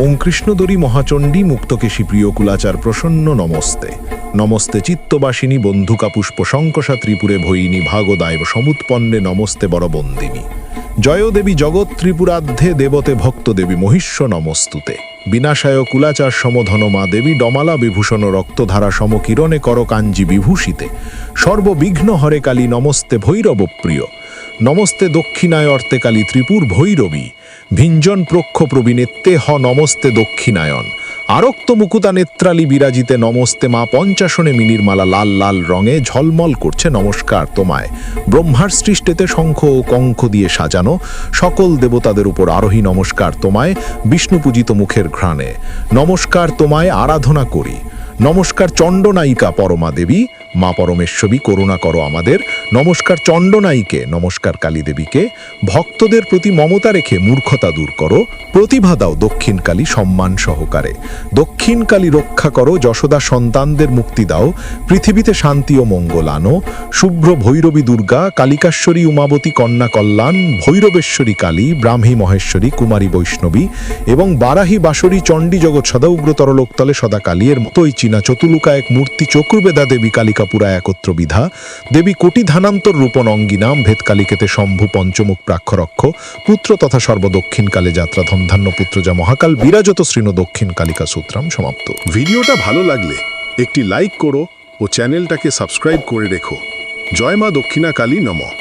ওং কৃষ্ণদরী মহাচণ্ডী মুক্তকেশী প্রিয় কুলাচার প্রসন্ন নমস্তে। নমস্তে চিত্তবাসিনী বন্ধুকা পুষ্প শঙ্কষা ত্রিপুরে ভয়িনী ভাগদায়ব সমুৎপন্নে নমস্তে বরবন্দিনী। জয়দেবী জগৎ ত্রিপুরাধ্যে দেবতে ভক্ত দেবী মহিষ্য নমস্তুতে। বিনাশায় কুলাচার সমধন মা দেবী ডমালা বিভূষণ রক্তধারা সমকিরণে করকাঞ্জি বিভূষিতে। সর্ববিঘ্ন হরে কালী নমস্তে ভৈরব প্রিয়। নমস্তে দক্ষিণায় অর্তে কালী ত্রিপুর ভৈরবী। ভিঞ্জন প্রক্ষ প্রবীণেত্তে হ নমস্তে দক্ষিণায়ন। আরক্ত মুকুতা নেত্রালী বিরাজিতে নমস্তে মা পঞ্চাশনে মিনিরমালা লাল লাল রঙে ঝলমল করছে নমস্কার তোমায়। ব্রহ্মার সৃষ্টিতে শঙ্খ ও কঙ্খ দিয়ে সাজানো, সকল দেবতাদের উপর আরোহী নমস্কার তোমায়, বিষ্ণু পূজিত মুখের ঘ্রাণে। নমস্কার তোমায়, আরাধনা করি। নমস্কার চণ্ডনায়িকা পরমা দেবী মা পরমেশ্বরী, করুণা করো আমাদের। নমস্কার চণ্ডনায়ীকে নমস্কার কালী দেবীকে ভক্তদের প্রতি মমতা রেখে মূর্খতা দূর করো। প্রতিভা দাও দক্ষিণকালী সম্মান সহকারে। দক্ষিণকালী রক্ষা করো, যশোদা সন্তানদের মুক্তি দাও। পৃথিবীতে শান্তি ও মঙ্গল আনো। শুভ্র ভৈরবী দুর্গা, কালিকাশ্বরী উমাবতী কন্যা কল্যাণ, ভৈরবেশ্বরী কালী, ব্রাহ্মী মহেশ্বরী, কুমারী বৈষ্ণবী এবং বারাহী বাসরী চণ্ডী জগৎ সদা উগ্রতর লোকতলে সদা কালিয়ের মতোই চীনা চতুলুকা এক মূর্তি চক্রবেদা দেবী কালিকাপুরা একত্র বিধা, দেবী কোটি ধানান্তর রূপন অঙ্গিনাম ভেদকালিকেতে শম্ভু পঞ্চমুখ প্রাক্ষরক্ষ, পুত্র তথা সর্বদক্ষিণ কালে যাত্রা ধন্ধান্য পুত্র যা মহাকাল বিরাজত শ্রীণ দক্ষিণ কালিকা সূত্রাম সমাপ্ত। ভিডিওটা ভালো লাগলে একটি লাইক করো ও চ্যানেলটাকে সাবস্ক্রাইব করে রেখো। জয় মা দক্ষিণা কালী নমঃ।